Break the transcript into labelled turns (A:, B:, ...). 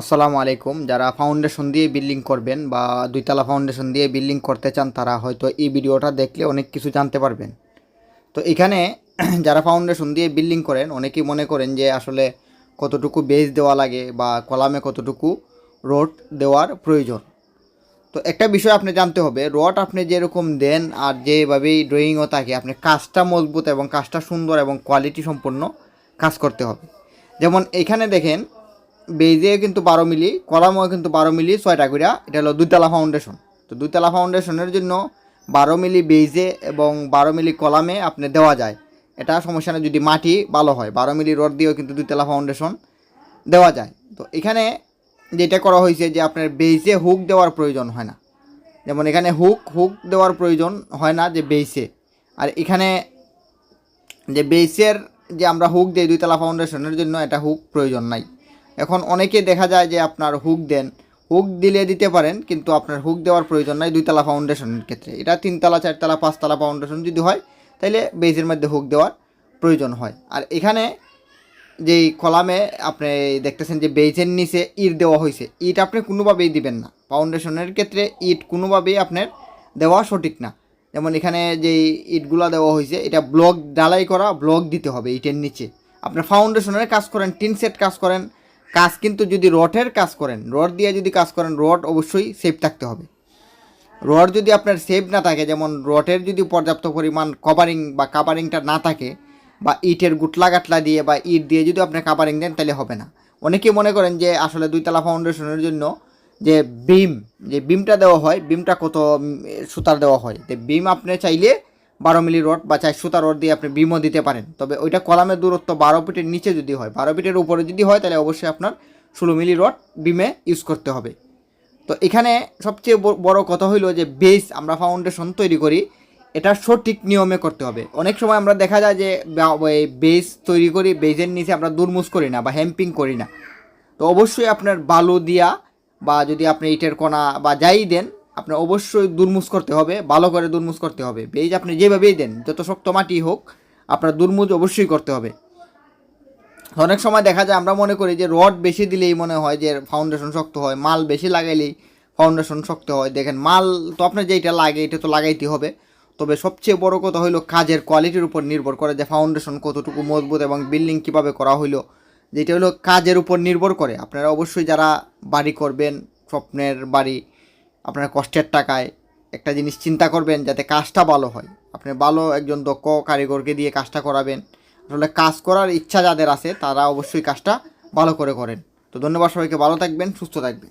A: আসসালামু আলাইকুম। যারা ফাউন্ডেশন দিয়ে বিল্ডিং করবেন বা দুইতলা ফাউন্ডেশন দিয়ে বিল্ডিং করতে চান, তারা হয়তো এই ভিডিওটা দেখলে অনেক কিছু জানতে পারবেন। তো এখানে যারা ফাউন্ডেশন দিয়ে বিল্ডিং করেন, অনেকেই মনে করেন যে আসলে কতটুকু বেস দেওয়া লাগে বা কলামে কতটুকু রোড দেওয়ার প্রয়োজন। তো একটা বিষয় আপনি জানতে হবে রড আপনি যেরকম দেন আর যেভাবেই ড্রয়িংও থাকে, আপনি কাজটা মজবুত এবং কাজটা সুন্দর এবং কোয়ালিটি সম্পন্ন কাজ করতে হবে। যেমন এখানে দেখেন বেজে কিন্তু বারো মিলি কলামও কিন্তু বারো মিলি, ছয়টা কইরা। এটা হলো দুইতলা ফাউন্ডেশন তো দুইতলা ফাউন্ডেশনের জন্য বারো মিলি বেজে এবং বারো মিলি কলামে আপনি দেওয়া যায়। এটা সমস্যা যদি মাটি ভালো হয়। বারো মিলি রড দিয়েও কিন্তু দুইতলা ফাউন্ডেশন দেওয়া যায়। তো এখানে যেটা করা হয়েছে যে আপনার বেসে হুক দেওয়ার প্রয়োজন হয় না। যেমন এখানে হুক হুক দেওয়ার প্রয়োজন হয় না যে বেসে আর এখানে যে বেসের যে আমরা হুক দিই দুইতলা ফাউন্ডেশনের জন্য, এটা হুক প্রয়োজন নাই। এখন অনেকে দেখা যায় যে আপনার হুক দেন, হুক দিলে দিতে পারেন, কিন্তু আপনার হুক দেওয়ার প্রয়োজন নাই দুইতলা ফাউন্ডেশনের ক্ষেত্রে। এটা তিনতলা, চারতলা, পাঁচতলা ফাউন্ডেশন যদি হয় তাহলে বেসের মধ্যে হুক দেওয়ার প্রয়োজন হয়। আর এখানে যেই কলামে আপনি দেখতেছেন যে বেজের নিচে ইট দেওয়া হয়েছে ইট আপনি কোনোভাবেই দিবেন না। ফাউন্ডেশনের ক্ষেত্রে ইট কোনোভাবেই আপনার দেওয়া সঠিক না। যেমন এখানে যেই ইটগুলো দেওয়া হয়েছে এটা ব্লক ডালাই করা ব্লক দিতে হবে ইটের নিচে। আপনার ফাউন্ডেশনের কাজ করেন, টিন সেট কাজ করেন কাজ কিন্তু যদি রডের কাজ করেন, রড দিয়ে যদি কাজ করেন, রড অবশ্যই সেফ থাকতে হবে। রড যদি আপনার সেফ না থাকে, যেমন রডের যদি পর্যাপ্ত পরিমাণ কভারিং বা কাভারিংটা না থাকে, বা ইটের গুটলা গাটলা দিয়ে বা ইট দিয়ে যদি আপনি কাভারিং দেন, তাহলে হবে না। অনেকেই মনে করেন যে আসলে দুইতলা ফাউন্ডেশনের জন্য যে বিম যে বিমটা দেওয়া হয় বিমটা কত সুতার দেওয়া হয়। তো বিম আপনি চাইলে বারো মিলি রড বা চাই সুতা রড দিয়ে আপনি বিমও দিতে পারেন। তবে ওইটা কলামের দূরত্ব বারো ফিটের নিচে যদি হয়, বারো ফিটের উপরে যদি হয়, তাহলে অবশ্যই আপনার ষোলো মিলি রড বিমে ইউজ করতে হবে। তো এখানে সবচেয়ে বড় কথা হইল যে বেস আমরা ফাউন্ডেশন তৈরি করি, এটা সঠিক নিয়মে করতে হবে। অনেক সময় আমরা দেখা যায় যে বেস তৈরি করি বেজের নিচে আমরা দুরমুজ করি না বা হ্যাম্পিং করি না। তো অবশ্যই আপনার বালু দিয়া বা যদি আপনি ইটের কণা বা যাই দেন আপনার অবশ্যই দুরমুজ করতে হবে, ভালো করে দুরমুজ করতে হবে। বেজ আপনি যেভাবেই দেন, যত শক্ত মাটি হোক, আপনার দুর্মুজ অবশ্যই করতে হবে। অনেক সময় দেখা যায়, আমরা মনে করি যে রড বেশি দিলেই মনে হয় যে ফাউন্ডেশন শক্ত হয়, মাল বেশি লাগাইলেই ফাউন্ডেশন শক্ত হয়। দেখেন, মাল তো আপনার যেটা লাগে, এটা তো লাগাইতে হবে। তবে সবচেয়ে বড় কথা হইল কাজের কোয়ালিটির উপর নির্ভর করে যে ফাউন্ডেশন কতটুকু মজবুত এবং বিল্ডিং কীভাবে করা হইল। যেটা হলো কাজের উপর নির্ভর করে। আপনারা অবশ্যই যারা বাড়ি করবেন, স্বপ্নের বাড়ি আপনার কষ্টের টাকায় একটা জিনিস চিন্তা করবেন যাতে কাজটা ভালো হয়। আপনি ভালো একজন দক্ষ কারিগরকে দিয়ে কাজটা করাবেন। আসলে কাজ করার ইচ্ছা যাদের আছে, তারা অবশ্যই কাজটা ভালো করে করেন। তো ধন্যবাদ সবাইকে, ভালো থাকবেন, সুস্থ থাকবেন।